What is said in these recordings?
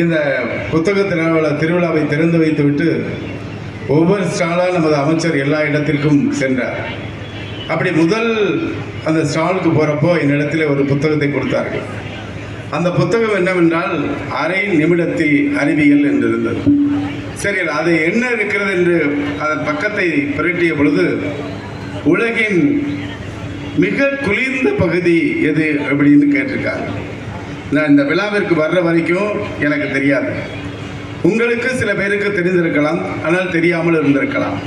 இந்த புத்தக திருவிழா திருவிழாவை திறந்து வைத்துவிட்டு ஒவ்வொரு ஸ்டாலாக நமது அமைச்சர் எல்லா இடத்திற்கும் சென்றார். அப்படி முதல் அந்த ஸ்டாலுக்கு போகிறப்போ என்னிடத்தில் ஒரு புத்தகத்தை கொடுத்தார்கள். அந்த புத்தகம் என்னவென்றால் அரை நிமிடத்தில் அறிவியல் என்று இருந்தது சரி அது என்ன இருக்கிறது என்று அதன் பக்கத்தை புரட்டிய பொழுது உலகின் மிக குளிர்ந்த பகுதி எது அப்படின்னு கேட்டிருக்காங்க நான் இந்த விழாவிற்கு வர்ற வரைக்கும் எனக்கு தெரியாது. உங்களுக்கு சில பேருக்கு தெரிந்திருக்கலாம் ஆனால் தெரியாமல் இருந்திருக்கலாம்.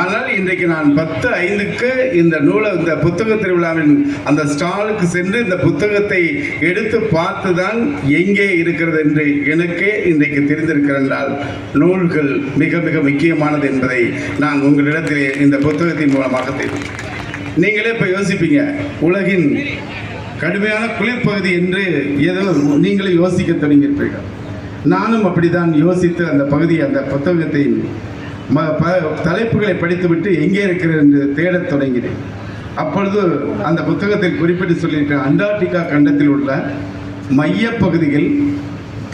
ஆனால் இன்றைக்கு நான் பத்து ஐந்துக்கு இந்த நூலை இந்த புத்தக திருவிழாவின் அந்த ஸ்டாலுக்கு சென்று இந்த புத்தகத்தை எடுத்து பார்த்து தான் எங்கே இருக்கிறது என்று எனக்கே இன்றைக்கு தெரிந்திருக்கிறென்றால் நூல்கள் மிக மிக முக்கியமானது என்பதை நான் உங்களிடத்திலே இந்த புத்தகத்தின் மூலமாக தெரியும் நீங்களே இப்போ யோசிப்பீங்க உலகின் கடுமையான குளிர்பகுதி என்று ஏதோ நீங்களே யோசிக்க தொடங்கியிருப்பீர்கள். நானும் அப்படித்தான் யோசித்து அந்த பகுதி அந்த புத்தகத்தை தலைப்புகளை படித்துவிட்டு எங்கே இருக்கிறது என்று தேடத் தொடங்கினேன். அப்பொழுது அந்த புத்தகத்தில் குறிப்பிட்டு சொல்லியிருக்க அண்டார்டிகா கண்டத்தில் உள்ள மையப்பகுதியில்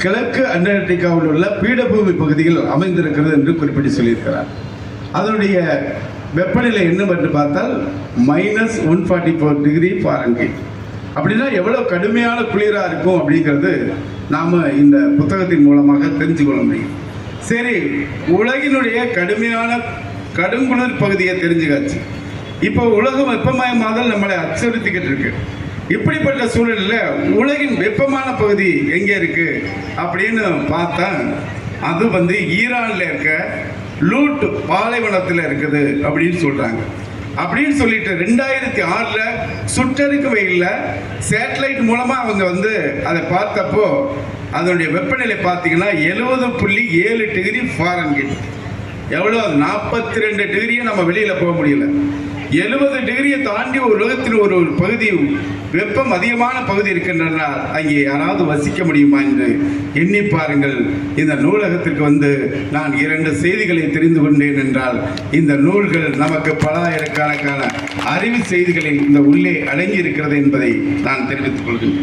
கிழக்கு அண்டார்டிகாவில் உள்ள பீடபூமி பகுதிகள் அமைந்திருக்கிறது என்று குறிப்பிட்டு சொல்லியிருக்கிறார். அதனுடைய வெப்பநிலை என்னவென்று பார்த்தால் minus one forty four degree Fahrenheit அப்படின்னா எவ்வளோ கடுமையான குளிராக இருக்கும் அப்படிங்கிறது நாம் இந்த புத்தகத்தின் மூலமாக தெரிஞ்சுக்கொள்ள முடியும். சரி உலகினுடைய கடுமையான கடுங்குளிர் பகுதியை தெரிஞ்சுக்காச்சு. இப்போ உலகம் வெப்பமயமாதல் நம்மளை அச்சுறுத்திக்கிட்டு இருக்கு. இப்படிப்பட்ட சூழலில் உலகின் வெப்பமான பகுதி எங்கே இருக்கு அப்படின்னு பார்த்தா அது வந்து ஈரானில் இருக்க லூட் பாலைவனத்தில் இருக்குது அப்படின்னு சொல்கிறாங்க அப்படின்னு சொல்லிட்டு ரெண்டாயிரத்தி ஆறில் சுட்டெரிக்க வெயிலில் சேட்டலைட் மூலமாக அவங்க வந்து அதை பார்த்தப்போ அதனுடைய வெப்பநிலை பார்த்தீங்கன்னா எழுபது புள்ளி ஏழு டிகிரி ஃபாரன்ஹீட் எவ்வளோ நாற்பத்தி ரெண்டு டிகிரியும் நம்ம வெளியில் போக முடியல. எழுபது டிகிரியை தாண்டி ஒரு உலகத்தில் ஒரு ஒரு பகுதி வெப்பம் அதிகமான பகுதி இருக்கின்றன. அங்கே யாராவது வசிக்க முடியுமா என்று எண்ணி பாருங்கள். இந்த நூலகத்திற்கு வந்து நான் இரண்டு செய்திகளை தெரிந்து கொண்டேன் என்றால் இந்த நூல்கள் நமக்கு பல ஆயிரக்கணக்கான அறிவு செய்திகளில் இந்த உள்ளே அடங்கி இருக்கிறது என்பதை நான் தெரிவித்துக் கொள்கிறேன்.